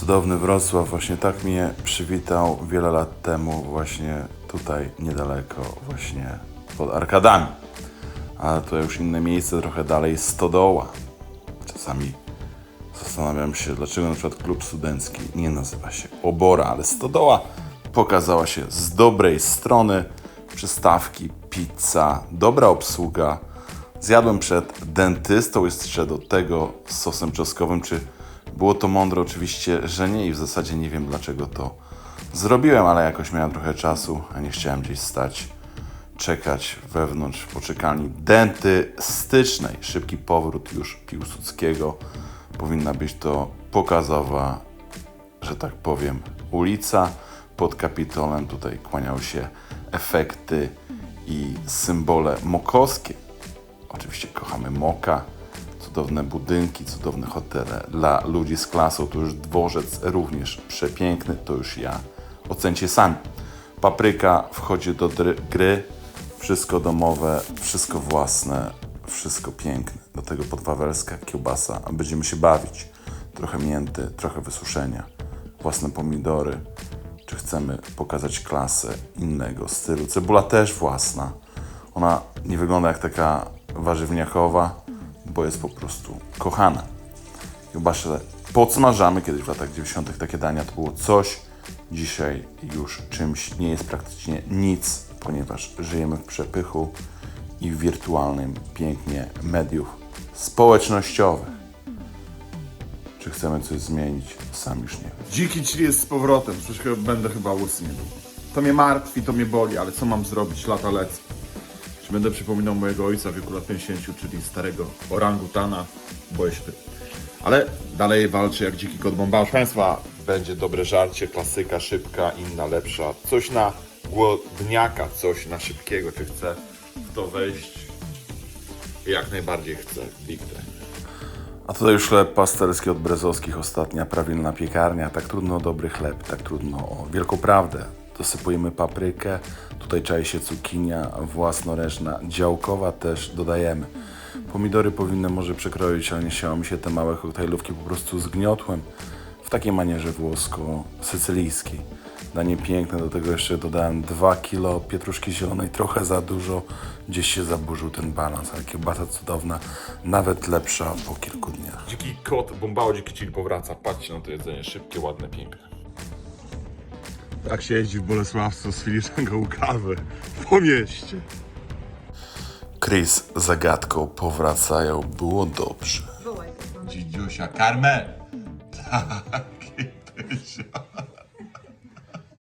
Cudowny Wrocław właśnie tak mnie przywitał wiele lat temu właśnie tutaj niedaleko właśnie pod Arkadami. Ale to już inne miejsce, trochę dalej Stodoła. Czasami zastanawiam się, dlaczego na przykład klub studencki nie nazywa się Obora, ale Stodoła pokazała się z dobrej strony. Przystawki, pizza, dobra obsługa. Zjadłem przed dentystą jeszcze do tego z sosem czosnkowym. Czy było to mądre? Oczywiście, że nie i w zasadzie nie wiem dlaczego to zrobiłem, ale jakoś miałem trochę czasu, a nie chciałem gdzieś stać czekać wewnątrz poczekalni dentystycznej. Szybki powrót już Piłsudskiego. Powinna być to pokazowa, że tak powiem, ulica. Pod Kapitolem tutaj kłaniały się efekty i symbole mokowskie. Oczywiście kochamy Moka, cudowne budynki, cudowne hotele dla ludzi z klasą. To już dworzec również przepiękny, to już ja. Ocencie sami. Papryka wchodzi do gry, wszystko domowe, wszystko własne, wszystko piękne. Do tego podwawelska kiełbasa, a będziemy się bawić. Trochę mięty, trochę wysuszenia, własne pomidory. Czy chcemy pokazać klasę innego stylu? Cebula też własna. Ona nie wygląda jak taka warzywniakowa, bo jest po prostu kochana. Kiełbasze podsmażamy. Kiedyś w latach 90. takie dania to było coś. Dzisiaj już czymś nie jest praktycznie nic, ponieważ żyjemy w przepychu i w wirtualnym pięknie mediów społecznościowych. Czy chcemy coś zmienić? Sam już nie. Dziki chill jest z powrotem, troszkę będę chyba łysy. To mnie martwi, to mnie boli, ale co mam zrobić? Lata lecą. Będę przypominał mojego ojca w wieku lat 50, czyli starego orangutana? Boję się. Ale dalej walczę jak dziki kot bomba. Proszę Państwa, będzie dobre żarcie, klasyka, szybka, inna, lepsza. Coś na głodniaka, coś na szybkiego. Czy chcę w to wejść? Jak najbardziej chcę. Big. A tutaj już chleb pasterski od Brezowskich, ostatnia prawilna piekarnia. Tak trudno o dobry chleb, tak trudno o wielką prawdę. Dosypujemy paprykę, tutaj czai się cukinia własnoręczna, działkowa też dodajemy. Pomidory powinny może przekroić, ale nie siało mi się te małe koktajlówki po prostu zgniotłem w takiej manierze włosko-sycylijskiej. Danie piękne, do tego jeszcze dodałem 2 kilo pietruszki zielonej, trochę za dużo. Gdzieś się zaburzył ten balans, ale kiełbasa cudowna, nawet lepsza po kilku dniach. Dziki kot, bombało dziki chill powraca. Patrzcie na to jedzenie, szybkie, ładne, piękne. Tak się jeździ w Bolesławcu z filiżanką kawy po mieście. Chris zagadką powracają, było dobrze. Dzidziusia, karmę! Tak.